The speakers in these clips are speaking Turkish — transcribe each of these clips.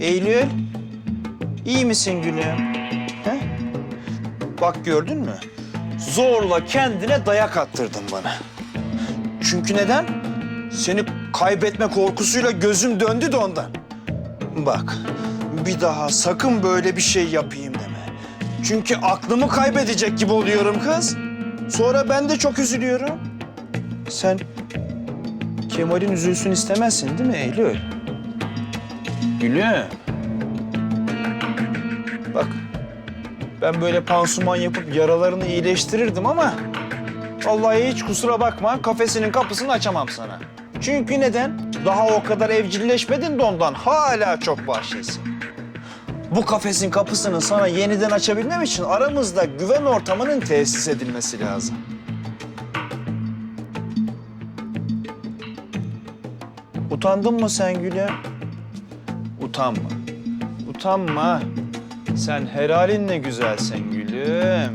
Eylül. iyi misin gülüm? He? Bak gördün mü? Zorla kendine dayak attırdın bana. Çünkü neden? Seni kaybetme korkusuyla gözüm döndü de ondan. Bak, bir daha sakın böyle bir şey yapayım deme. Çünkü aklımı kaybedecek gibi oluyorum kız. Sonra ben de çok üzülüyorum. Sen Kemal'in üzülsün istemezsin değil mi Eylül? Gülüm. Bak, ben böyle pansuman yapıp yaralarını iyileştirirdim ama... Vallahi hiç kusura bakma, kafesinin kapısını açamam sana. Çünkü neden? Daha o kadar evcilleşmedin de ondan. Hala çok vahşisin. Bu kafesin kapısını sana yeniden açabilmem için aramızda güven ortamının tesis edilmesi lazım. Utandın mı sen Gül'e? Utanma. Utanma. Sen helalinle güzelsin gülüm.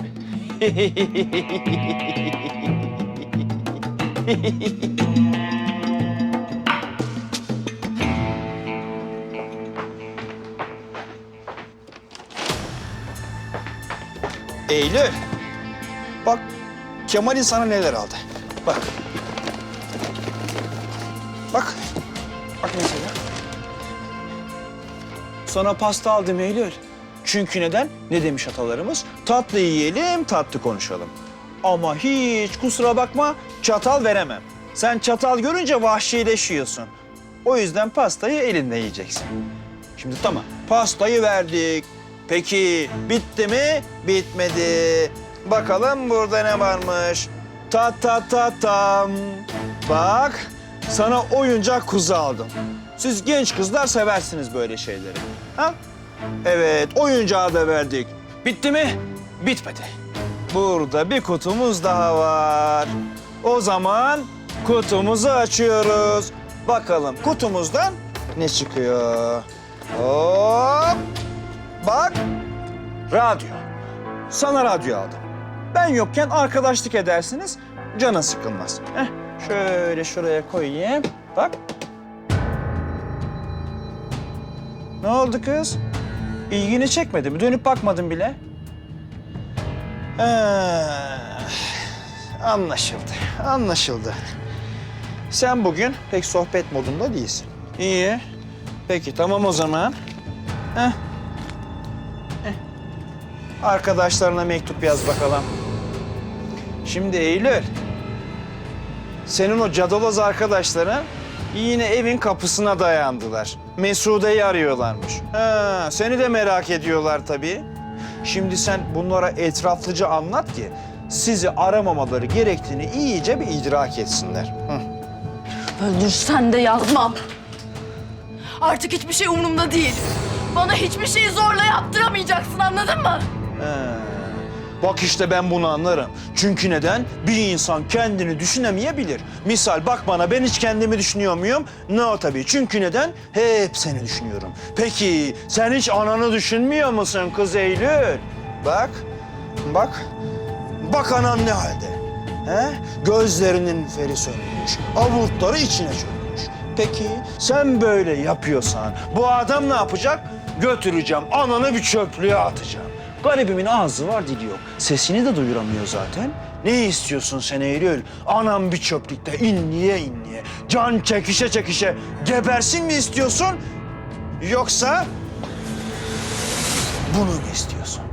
Eylül. Bak Kemal'in sana neler aldı. Bak. Bak. Bak mesela. Sana pasta aldım Eylül. Çünkü neden? Ne demiş atalarımız? Tatlı yiyelim, tatlı konuşalım. Ama hiç kusura bakma çatal veremem. Sen çatal görünce vahşileşiyorsun. O yüzden pastayı elinde yiyeceksin. Şimdi tamam, pastayı verdik. Peki bitti mi? Bitmedi. Bakalım burada ne varmış? Ta ta ta tam. Bak, sana oyuncak kuzu aldım. Siz genç kızlar seversiniz böyle şeyleri. Ha? Evet, oyuncağı da verdik. Bitti mi? Bitmedi. Burada bir kutumuz daha var. O zaman kutumuzu açıyoruz. Bakalım kutumuzdan ne çıkıyor? Hop! Bak, radyo. Sana radyo aldım. Ben yokken arkadaşlık edersiniz, canın sıkılmaz. Heh, şöyle şuraya koyayım. Bak. Ne oldu kız? İlgini çekmedi mi? Dönüp bakmadın bile. Ah, anlaşıldı, anlaşıldı. Sen bugün pek sohbet modunda değilsin. İyi. Peki tamam o zaman. Heh. Arkadaşlarına mektup yaz bakalım. Şimdi Eylül. Senin o cadaloz arkadaşların yine evin kapısına dayandılar. Mesude'yi arıyorlarmış. Ha, seni de merak ediyorlar tabii. Şimdi sen bunlara etraflıca anlat ki sizi aramamaları gerektiğini iyice bir idrak etsinler. Hı. Öldürsen de yazmam. Artık hiçbir şey umurumda değil. Bana hiçbir şeyi zorla yaptıramayacaksın anladın mı? Ha, Bak işte ben bunu anlarım. Çünkü neden? Bir insan kendini düşünemeyebilir. Misal bak bana ben hiç kendimi düşünüyor muyum? No tabii. Çünkü neden? Hep seni düşünüyorum. Peki sen hiç ananı düşünmüyor musun kız Eylül? Bak, bak. Bak anan ne halde? He? Gözlerinin feri sönmüş, avurtları içine çökmüş. Peki sen böyle yapıyorsan bu adam ne yapacak? Götüreceğim, ananı bir çöplüğe atacağım. Garibimin ağzı var dili yok. Sesini de duyuramıyor zaten. Ne istiyorsun sen Eylül? Anam bir çöplükte inliye inliye, can çekişe çekişe gebersin mi istiyorsun? Yoksa bunu mu istiyorsun?